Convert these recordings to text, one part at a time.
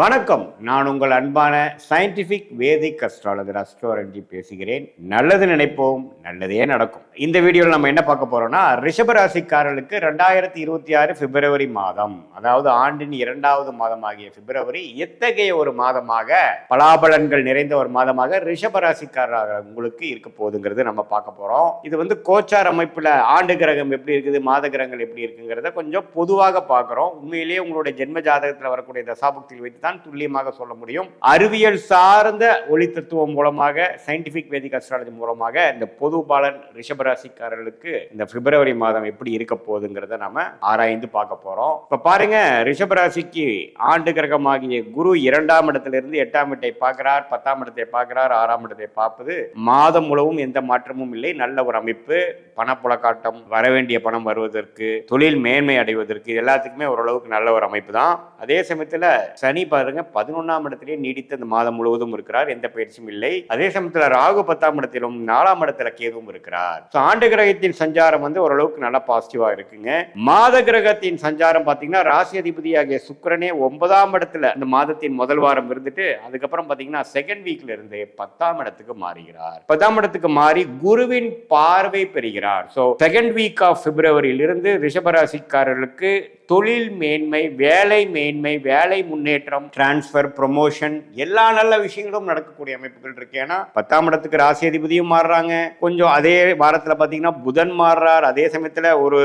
வணக்கம். நான் உங்கள் அன்பான சயின்டிஃபிக் வேதிக் அஸ்ட்ராலஜர் அஸ்ட்ரோரஞ்சி பேசுகிறேன். நல்லது நினைப்போம் நல்லதே நடக்கும். இந்த வீடியோவில் நம்ம என்ன பார்க்க போறோம்னா ரிஷபராசிக்காரர்களுக்கு ரெண்டாயிரத்தி இருபத்தி ஆறு பிப்ரவரி மாதம் அதாவது ஆண்டின் இரண்டாவது மாதமாகிய பிப்ரவரி எத்தகைய ஒரு மாதமாக பலாபலன்கள் நிறைந்த ஒரு மாதமாக ரிஷபராசிக்காரராக உங்களுக்கு இருக்க போகுதுங்கிறது நம்ம பார்க்க போறோம். இது வந்து கோச்சார் அமைப்பில் ஆண்டு கிரகம் எப்படி இருக்குது மாத கிரகங்கள் எப்படி இருக்குங்கிறத கொஞ்சம் பொதுவாக பார்க்குறோம். உண்மையிலேயே உங்களுடைய ஜென்ம ஜாதகத்தில் வரக்கூடிய தசாபுக்தியில் வைத்து தான் துல்லியமாக சொல்ல முடியும். அறிவியல் சார்ந்த ஒளி தத்துவம் மூலமாக சயின்டிபிக் வேதிக் அஸ்ட்ராலஜி மூலமாக இந்த பொது பாலன் ரிஷபராசிக்காரர்களுக்கு இந்த பிப்ரவரி மாதம் எப்படி இருக்க போகுதுங்கிறத நாம ஆராய்ந்து பார்க்க போறோம். இப்ப பாருங்க ரிஷபராசிக்கு ஆண்டு கிரகமாகிய குரு இரண்டாம் இடத்திலிருந்து எட்டாம் இடத்தை பார்க்கிறார் பத்தாம் இடத்தை பார்க்கிறார் ஆறாம் இடத்தை பார்ப்பது மாதம் முழுவதும் எந்த மாற்றமும் இல்லை. நல்ல ஒரு அமைப்பு பணப்புழக்காட்டம் வர வேண்டிய பணம் வருவதற்கு தொழில் மேன்மை அடைவதற்கு எல்லாத்துக்குமே ஓரளவுக்கு நல்ல ஒரு அமைப்பு தான் அதே சமயத்துல சனி பாருங்க பதினொன்னாம் இடத்திலேயே நீடித்து அந்த மாதம் முழுவதும் இருக்கிறார். எந்த பயிற்சியும் இல்லை. அதே சமயத்துல ராகு பத்தாம் இடத்திலும் நாலாம் இடத்துல கேதுவும் இருக்கிறார். ஆண்டு கிரகத்தின் சஞ்சாரம் வந்து ஓரளவுக்கு நல்லா பாசிட்டிவா இருக்குங்க. மாத கிரகத்தின் சஞ்சாரம் பாத்தீங்கன்னா ராசி அதிபதியாகிய சுக்கிரனே ஒன்பதாம் இடத்துல இந்த மாதத்தின் முதல் வாரம் இருந்துட்டு அதுக்கப்புறம் பாத்தீங்கன்னா செகண்ட் வீக்ல இருந்து பத்தாம் இடத்துக்கு மாறுகிறார். பத்தாம் இடத்துக்கு மாறி குருவின் பார்வை பெறுகிறார். சோ செகண்ட் வீக் ஆஃப் பிப்ரவரியிலிருந்து ரிஷபராசிக்காரர்களுக்கு தொழில் மேன்மை வேலை மேன்மை வேலை முன்னேற்றம் டிரான்ஸ்ஃபர் ப்ரொமோஷன் எல்லா நல்ல விஷயங்களும் நடக்கக்கூடிய அமைப்புகள் இருக்கு. ஏன்னா பத்தாம் இடத்துக்கு ராசி அதிபதியும் மாறுறாங்க. கொஞ்சம் அதே வாரத்துல பாத்தீங்கன்னா புதன் மாறுறார். அதே சமயத்துல ஒரு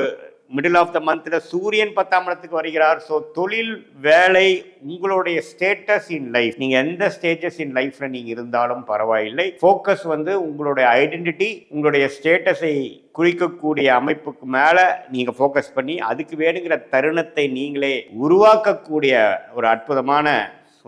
மிடில் ஆஃப் த மந்தில் சூரியன் பத்தாம் இடத்துக்கு வருகிறார். ஸோ தொழில் வேலை உங்களுடைய ஸ்டேட்டஸ் இன் லைஃப் நீங்கள் எந்த ஸ்டேஜஸ் இன் லைஃப்பில் நீங்கள் இருந்தாலும் பரவாயில்லை. ஃபோக்கஸ் வந்து உங்களுடைய ஐடென்டிட்டி உங்களுடைய ஸ்டேட்டஸை குறிக்கக்கூடிய அமைப்புக்கு மேலே நீங்கள் ஃபோக்கஸ் பண்ணி அதுக்கு வேணுங்கிற தருணத்தை நீங்களே உருவாக்கக்கூடிய ஒரு அற்புதமான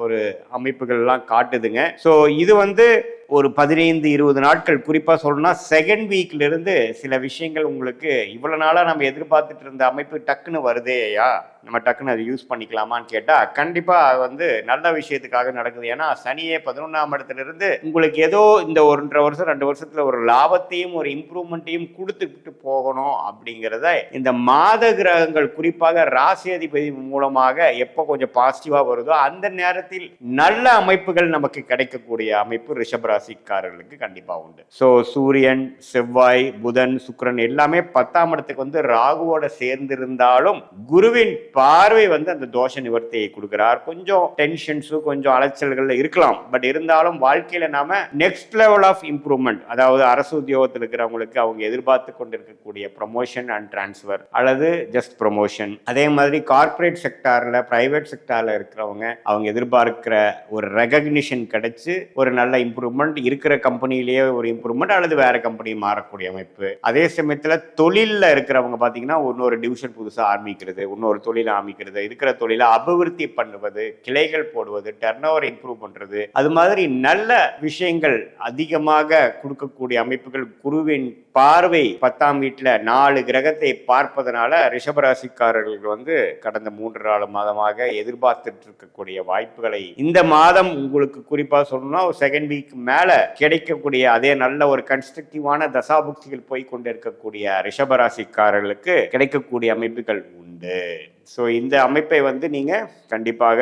ஒரு அமைப்புகள்லாம் காட்டுதுங்க. ஸோ இது வந்து ஒரு பதினைந்து இருபது நாட்கள் குறிப்பாக சொல்லணும்னா செகண்ட் வீக்லேருந்து சில விஷயங்கள் உங்களுக்கு இவ்வளோ நாளாக நம்ம எதிர்பார்த்துட்டு இருந்த அமைப்பு டக்குன்னு வருதேயா? நம்ம டக்குன்னு அதை யூஸ் பண்ணிக்கலாமான்னு கேட்டால் கண்டிப்பாக அது வந்து நல்ல விஷயத்துக்காக நடக்குது. ஏன்னா சனியே பதினொன்றாம் இடத்துலேருந்து உங்களுக்கு ஏதோ இந்த ஒன்றரை வருஷம் ரெண்டு வருஷத்தில் ஒரு லாபத்தையும் ஒரு இம்ப்ரூவ்மெண்ட்டையும் கொடுத்துக்கிட்டு போகணும் அப்படிங்கிறத இந்த மாத கிரகங்கள் குறிப்பாக ராசி அதிபதி மூலமாக எப்போ கொஞ்சம் பாசிட்டிவாக வருதோ அந்த நேரத்தில் நல்ல அமைப்புகள் நமக்கு கிடைக்கக்கூடிய அமைப்பு ரிஷபராசிக்காரர்களுக்கு கண்டிப்பாக உண்டு. ஸோ சூரியன் செவ்வாய் புதன் சுக்ரன் எல்லாமே பத்தாம் இடத்துக்கு வந்து ராகுவோட சேர்ந்திருந்தாலும் குருவின் பார்வை வந்து அந்த தோஷ நிவர்த்தியை கொடுக்கிறார். கொஞ்சம் டென்ஷன்ஸும் கொஞ்சம் அலைச்சல்கள் இருக்கலாம். பட் இருந்தாலும் வாழ்க்கையில் நாம நெக்ஸ்ட் லெவல் ஆஃப் இம்ப்ரூவ்மெண்ட் அதாவது அரசு உத்தியோகத்தில் இருக்கிறவங்களுக்கு அவங்க எதிர்பார்த்து கொண்டிருக்கக்கூடிய ப்ரொமோஷன் அண்ட் டிரான்ஸ்ஃபர் அல்லது ஜஸ்ட் ப்ரொமோஷன் அதே மாதிரி கார்ப்பரேட் செக்டாரில் ப்ரைவேட் செக்டாரில் இருக்கிறவங்க அவங்க எதிர்பார்க்கிற ஒரு ரெகக்னிஷன் கிடைச்சு ஒரு நல்ல இம்ப்ரூவ்மெண்ட் இருக்கிற கம்பெனிலேயே ஒரு இம்ப்ரூவ்மெண்ட் அல்லது வேற கம்பெனி மாறக்கூடிய அமைப்பு. அதே சமயத்தில் தொழிலில் இருக்கிறவங்க பார்த்தீங்கன்னா இன்னொரு டிவிஷன் புதுசாக ஆரம்பிக்கிறது இன்னொரு தொழில் ஆரம்பிக்கிறது இருக்கிற தொழிலை அபிவிருத்தி பண்ணுவது கிளைகள் போடுவது டர்ன் ஓவர் இம்ப்ரூவ் பண்றது. அது மாதிரி நல்ல விஷயங்கள் அதிகமாக கொடுக்கக்கூடிய அமைப்புகள் குருவின் பார்வை பத்தாம் வீட்டில் நாலு கிரகத்தை பார்ப்பதனால ரிஷபராசிக்காரர்கள் வந்து கடந்த மூன்று நாலு மாதமாக எதிர்பார்த்துட்டு இருக்கக்கூடிய வாய்ப்புகளை இந்த மாதம் உங்களுக்கு குறிப்பாக சொல்லணும்னா ஒரு செகண்ட் வீக் மேல கிடைக்கக்கூடிய அதே நல்ல ஒரு கன்ஸ்ட்ரக்டிவான தசாபுக்திகள் போய் கொண்டிருக்கக்கூடிய ரிஷபராசிக்காரர்களுக்கு கிடைக்கக்கூடிய அமைப்புகள் உண்டு. ஸோ இந்த அமைப்பை வந்து நீங்கள் கண்டிப்பாக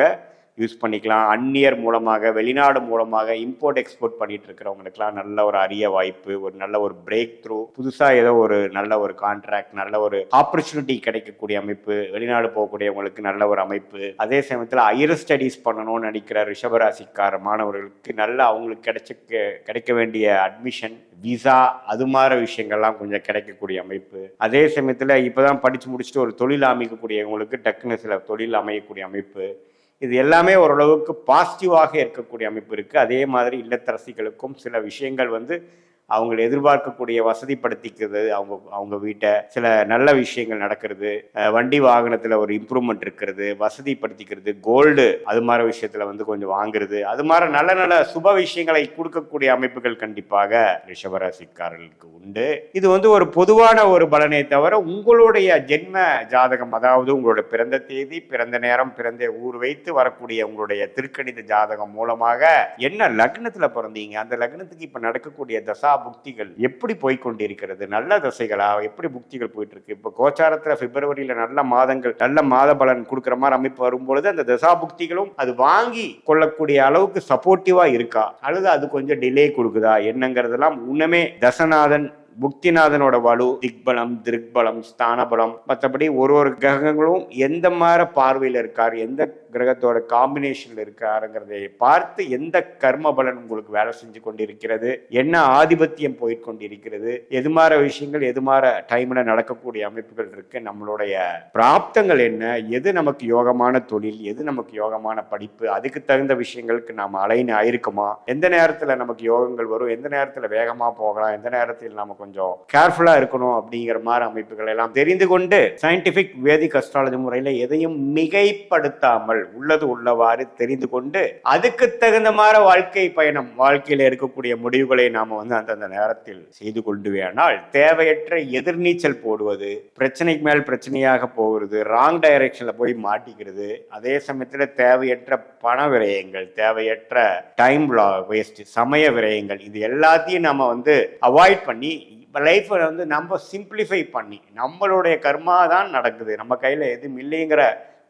யூஸ் பண்ணிக்கலாம். அந்நியர் மூலமாக வெளிநாடு மூலமாக இம்போர்ட் எக்ஸ்போர்ட் பண்ணிட்டு இருக்கிறவங்களுக்குலாம் நல்ல ஒரு அரிய வாய்ப்பு ஒரு நல்ல ஒரு பிரேக் த்ரூ புதுசாக ஏதோ ஒரு நல்ல ஒரு கான்ட்ராக்ட் நல்ல ஒரு ஆப்பர்ச்சுனிட்டி கிடைக்கக்கூடிய அமைப்பு வெளிநாடு போகக்கூடியவங்களுக்கு நல்ல ஒரு அமைப்பு. அதே சமயத்தில் ஹையர் ஸ்டடீஸ் பண்ணணும்னு நினைக்கிற ரிஷபராசிக்கார மாணவர்களுக்கு நல்ல அவங்களுக்கு கிடைச்ச கிடைக்க வேண்டிய அட்மிஷன் விசா அது மாதிரி விஷயங்கள்லாம் கொஞ்சம் கிடைக்கக்கூடிய அமைப்பு. அதே சமயத்தில் இப்போதான் படித்து முடிச்சுட்டு ஒரு தொழில் அமைக்கக்கூடியவங்களுக்கு டக்குன்னு சில தொழில் அமையக்கூடிய அமைப்பு. இது எல்லாமே ஓரளவுக்கு பாசிட்டிவாக இருக்கக்கூடிய அமைப்பு இருக்குது அதே மாதிரி இல்லத்தரசிகளுக்கும் சில விஷயங்கள் வந்து அவங்க எதிர்பார்க்கக்கூடிய வசதிப்படுத்திக்கிறது அவங்க அவங்க வீட்டை. சில நல்ல விஷயங்கள் நடக்கிறது. வண்டி வாகனத்தில் ஒரு இம்ப்ரூவ்மெண்ட் இருக்கிறது வசதிப்படுத்திக்கிறது கோல்டு அது மாதிரி விஷயத்தில் வந்து கொஞ்சம் வாங்குறது. அது மாதிரி நல்ல நல்ல சுப விஷயங்களை கொடுக்கக்கூடிய அமைப்புகள் கண்டிப்பாக ரிஷபராசிக்காரர்களுக்கு உண்டு. இது வந்து ஒரு பொதுவான ஒரு பலனை தவிர உங்களுடைய ஜென்ம ஜாதகம் அதாவது உங்களுடைய பிறந்த தேதி பிறந்த நேரம் பிறந்த ஊர் வைத்து வரக்கூடிய உங்களுடைய திருக்கணித ஜாதகம் மூலமாக என்ன லக்னத்தில் பிறந்தீங்க? அந்த லக்னத்துக்கு இப்போ நடக்கக்கூடிய தசா புக்திகள் எப்படி போய்கொண்டிருக்கிறது நல்ல தசைகளா? எப்படி புக்திகள் போயிட்டு இருக்கு இப்போ கோச்சாரத்துல பிப்ரவரியில நல்ல மாதங்கள் நல்ல மாத பலன் கொடுக்குற மாதிரி அமைப்பு வரும்பொழுது அந்த தசா புக்திகளும் அது வாங்கி கொள்ளக்கூடிய அளவுக்கு சப்போர்ட்டிவா இருக்கா? அல்லது அது கொஞ்சம் டிலே கொடுக்குதா? என்னங்கிறதெல்லாம் உண்மையே தசநாதன் புக்திநாதனோட வலு திக்பலம் திருக்பலம் ஸ்தானபலம் மற்றபடி ஒரு ஒரு கிரகங்களும் எந்த மாதிரி பார்வையில் இருக்கார் எந்த கிரகத்தோட காம்பினேஷன்ல இருக்காருங்கிறதை பார்த்து எந்த கர்ம பலன் உங்களுக்கு வேலை செஞ்சு கொண்டிருக்கிறது என்ன ஆதிபத்தியம் போயிட்டு கொண்டிருக்கிறது எது மாதிரி விஷயங்கள் எது மாதிரி டைம்ல நடக்கக்கூடிய அமைப்புகள் இருக்கு நம்மளுடைய பிராப்தங்கள் என்ன எது நமக்கு யோகமான தொழில் எது நமக்கு யோகமான படிப்பு அதுக்கு தகுந்த விஷயங்களுக்கு நாம் அலைன் ஆயிருக்குமா எந்த நேரத்தில் நமக்கு யோகங்கள் வரும் எந்த நேரத்தில் வேகமாக போகலாம் எந்த நேரத்தில் நமக்கு கொஞ்சம் கேர்ஃபுல்லாக இருக்கணும் அப்படிங்கிற மாதிரி அமைப்புகள் எல்லாம் தெரிந்து கொண்டு சயின்டிஃபிக் வேதிக் அஸ்ட்ராலஜி முறையில் எதையும் மிகைப்படுத்தாமல் உள்ளது உள்ளவாறு தெரிந்து கொண்டு அதுக்கு தகுந்த மாதிரி வாழ்க்கை பயணம் வாழ்க்கையில் இருக்கக்கூடிய முடிவுகளை நாம் வந்து அந்தந்த நேரத்தில் செய்து கொண்டு வேணால் தேவையற்ற எதிர்நீச்சல் போடுவது பிரச்சனைக்கு மேல் பிரச்சனையாக போகிறது ராங் டைரக்ஷனில் போய் மாட்டிக்கிறது அதே சமயத்தில் தேவையற்ற பண விரயங்கள் தேவையற்ற டைம் வேஸ்ட் சமய விரயங்கள் இது எல்லாத்தையும் நம்ம வந்து அவாய்ட் பண்ணி லைஃப்பை வந்து நம்ம சிம்பிளிஃபை பண்ணி நம்மளுடைய கர்மா தான் நடக்குது. நம்ம கையில் எதுவும் இல்லைங்கிற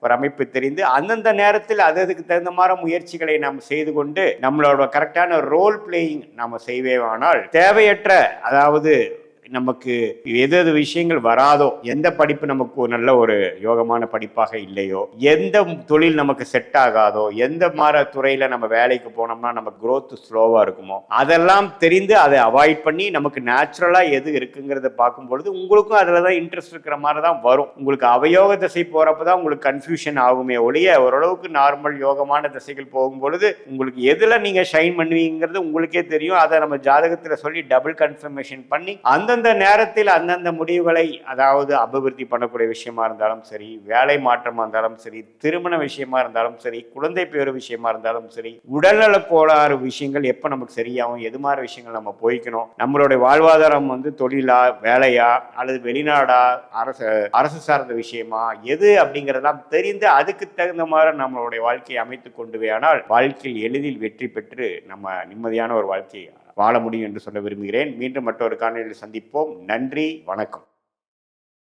ஒரு அமைப்பு தெரிந்து அந்தந்த நேரத்தில் அது அதுக்கு தகுந்த மாதிரி முயற்சிகளை நாம் செய்து கொண்டு நம்மளோட கரெக்டான ரோல் பிளேயிங் நாம் செய்வேவானால் தேவையற்ற அதாவது நமக்கு எது எது விஷயங்கள் வராதோ எந்த படிப்பு நமக்கு ஒரு நல்ல ஒரு யோகமான படிப்பாக இல்லையோ எந்த தொழில் நமக்கு செட் ஆகாதோ எந்த மாதிரி துறையில நம்ம வேலைக்கு போனோம்னா நம்ம குரோத் ஸ்லோவா இருக்குமோ அதெல்லாம் தெரிந்து அதை அவாய்ட் பண்ணி நமக்கு நேச்சுரலா எது இருக்குங்கிறத பார்க்கும்பொழுது உங்களுக்கும் அதில் தான் இன்ட்ரெஸ்ட் இருக்கிற மாதிரி தான் வரும். உங்களுக்கு அவயோக திசை போறப்ப தான் உங்களுக்கு கன்ஃபியூஷன் ஆகுமே ஒழிய ஓரளவுக்கு நார்மல் யோகமான திசைகள் போகும்பொழுது உங்களுக்கு எதுல நீங்க ஷைன் பண்ணுவீங்கிறது உங்களுக்கே தெரியும். அதை நம்ம ஜாதகத்தில் சொல்லி டபுள் கன்ஃபர்மேஷன் பண்ணி அந்த அந்தந்த நேரத்தில் அந்தந்த முடிவுகளை அதாவது அபிவிருத்தி பண்ணக்கூடிய விஷயமா இருந்தாலும் சரி வேலை மாற்றமா இருந்தாலும் சரி திருமண விஷயமா இருந்தாலும் சரி குழந்தை பேரு விஷயமா இருந்தாலும் சரி உடல்நல கோளாறு விஷயங்கள் எப்போ நமக்கு சரியாகும் எது மாதிரி விஷயங்கள் நம்ம போய்க்கணும் நம்மளுடைய வாழ்வாதாரம் வந்து தொழிலா வேலையா அல்லது வெளிநாடா அரசு அரசு சார்ந்த விஷயமா எது அப்படிங்கிறதெல்லாம் தெரிந்து அதுக்கு தகுந்த மாதிரி நம்மளுடைய வாழ்க்கையை அமைத்து கொண்டு வேணால் வாழ்க்கையில் எளிதில் வெற்றி பெற்று நம்ம நிம்மதியான ஒரு வாழ்க்கையை வாழ முடியும் என்று சொல்ல விரும்புகிறேன். மீண்டும் மற்றொரு காணொலியில் சந்திப்போம். நன்றி வணக்கம்.